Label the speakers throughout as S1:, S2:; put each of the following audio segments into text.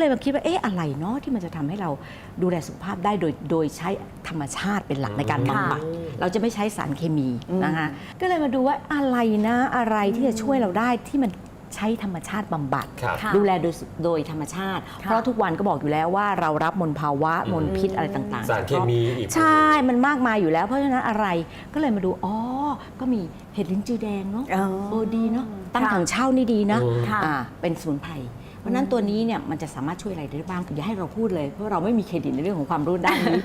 S1: เลยมาคิดว่าเอ๊ะอะไรเนาะที่มันจะทำให้เราดูแลสุขภาพได้โดยโดยใช้ธรรมชาติเป็นหลักในการบำบัดเราจะไม่ใช้สารเคมีนะคะก็เลยมาดูว่าอะไรนะอะไรที่จะช่วยเราได้ที่มันใช้ธรรมชาติบำบัด
S2: ครับ
S3: ค่ะ
S1: ดูแลโดยสุโดยธรรมชาติ เพราะทุกวันก็บอกอยู่แล้วว่าเรารับมลภาวะมลพิษอะไรต่างๆ
S2: สารเคมีอีก
S1: ใช่ มันมากมายอยู่แล้วเพราะฉะนั้นอะไรก็เลยมาดูอ๋อก็มีเห็ดลิ้นจือแดงเนาะ
S3: อ๋อ
S1: โอ้ดีเนาะตั้ง
S3: ค่ะ
S1: ถังเช่านี่ดีนะ
S2: อืม
S3: ค่ะ
S1: อ่าเป็นสมุนไพร เพราะฉะนั้นตัวนี้เนี่ยมันจะสามารถช่วยอะไรได้บ้างอย่าให้เราพูดเลยเพราะเราไม่มีเครดิตในเรื่องของความรู้ด้านนี้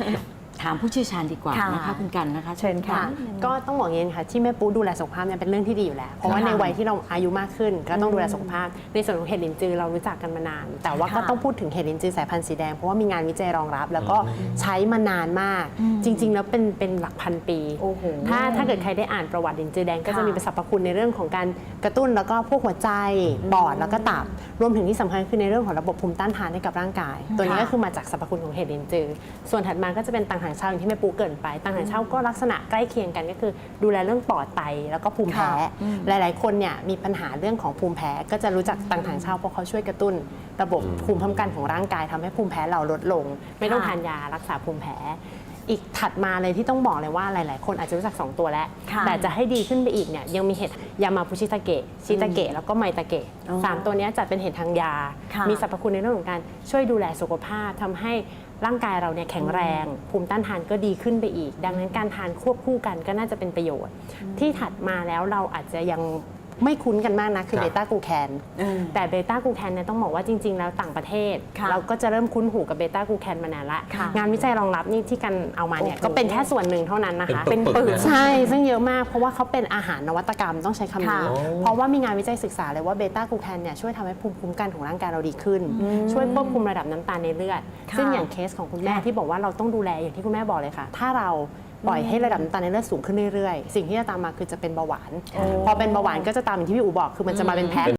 S1: ถามผู้เชี่ยวชาญดีกว่า
S3: ค่ะ
S1: นะคะคุณกันนะคะ
S3: เชิญค่ะ
S1: นิดนึง
S4: ก็ต้องบอกอย่างนี้ค่ะที่แม่ปูดูแลสุขภาพเนี่ยเป็นเรื่องที่ดีอยู่แล้ว เพราะว่า
S3: ค่ะ
S4: ในวัยที่เราอายุมากขึ้น ก็ต้องดูแลสุขภาพ ในส่วนของเห็ดลินจือเรารู้จักกันมานาน แต่ว่าก็
S3: ค่ะ
S4: ต้องพูดถึงเห็ดลินจือสายพันธุ์สีแดงเพราะว่ามีงานวิจัยรองรับ แล้วก็ใช้มานานมาก จริง ๆ แล้วเป็นเป็นหลักพันปี
S3: โอ้โห
S4: ถ้าถ้าเกิดใครได้อ่านประวัติลินจือแดงก็
S3: ค่ะ
S4: จะมีสรรพคุณในเรื่องของการกระตุ้นแล้วก็พวกหัวใจปอดแล้วก็ตับรวมถึงที่สำคัญคือในเรื่องของระบบภูมิต้านทานให้กับร่างกาย ตัวนี้ก็คือมาจากสรรพคุณของเห็ดลินจือ ส่วนถัดมาก็จะเป็นตังหางเช่าอย่างที่แม่ปูเกรินไปตังหางเช่าก็ลักษณะใกล้เคียงกันก็คือ ดูแลเรื่องปอดไตแล้วก็ภูมิแพ้
S3: ค่ะ
S4: หลาย ๆ คนเนี่ยมีปัญหาเรื่องของภูมิแพ้ก็จะรู้จักตังหางเช่าเพราะเขาช่วยกระตุ้น ระบบภูมิคุ้มกันของร่างกายทำให้ภูมิแพ้เราลดลง ไม่ต้อง
S3: ค่ะ
S4: ทานยารักษาภูมิแพ้ อีกถัดมาเลยที่ต้องบอกเลยว่าหลาย ๆ คนอาจจะรู้จัก 2 ตัวแล้ว
S3: ค่ะ
S4: แต่จะให้ดีขึ้นไปอีกเนี่ยยังมีเห็ดยามาพุชิตาเกะชิตาเกะแล้วก็ไมตาเกะ
S3: อ๋อ
S4: สามตัวเนี้ยจัดเป็นเห็ดทางยา
S3: ค่ะ
S4: มีสรรพคุณในเรื่องของการช่วยดูแลสุขภาพทำให้ร่างกายเราเนี่ยแข็งแรง ภูมิต้านทานก็ดีขึ้นไปอีก ดังนั้นการทานควบคู่กันก็น่าจะเป็นประโยชน์ ที่ถัดมาแล้วเราอาจจะยัง ไม่คุ้นกันมากนะคือ
S2: ครับ
S4: เบต้ากูแคน
S3: อืม
S4: แต่เบต้ากูแคนเนี่ยต้องบอกว่าจริง ๆ แล้วต่างประเทศ
S3: ค่ะ
S4: เราก็จะเริ่มคุ้นหูกับเบต้ากูแคนมานานละ
S3: ค่ะ
S4: งานวิจัยรองรับนี่ที่กันเอามาเนี่ย
S3: โอ้โห
S4: ก็เป็นแค่ส่วนหนึ่งเท่านั้นนะคะ
S2: เป็นปึกๆ
S4: ก
S2: นะ
S4: ใช่ ซึ่งเยอะมากเพราะว่าเขาเป็นอาหารนวัตกรรมต้องใช้คำนี้
S3: ค่ะ
S4: เพราะว่ามีงานวิจัยศึกษาเลยว่าเบต้ากูแคนเนี่ยช่วยทำให้ภูมิคุ้มกันของร่างกายเราดีขึ้น ช่วยควบคุมระดับน้ำตาลในเลือด
S3: ค่ะ
S4: ซึ่งอย่างเคสของคุณแม่
S3: ค่ะ
S4: ที่บอกว่าเราต้องดูแลอย่างที่คุณแม่บอกเลยค่ะ ถ้าเราปล่อยให้ระดับน้ำตาลในเลือดสูงขึ้นเรื่อยๆ สิ่งที่จะตามมาคือจะเป็นเบาหวาน พอเป็นเบาหวานก็จะตามอย่างที่พี่อูบอกคือมันจะมาเป็นแพ้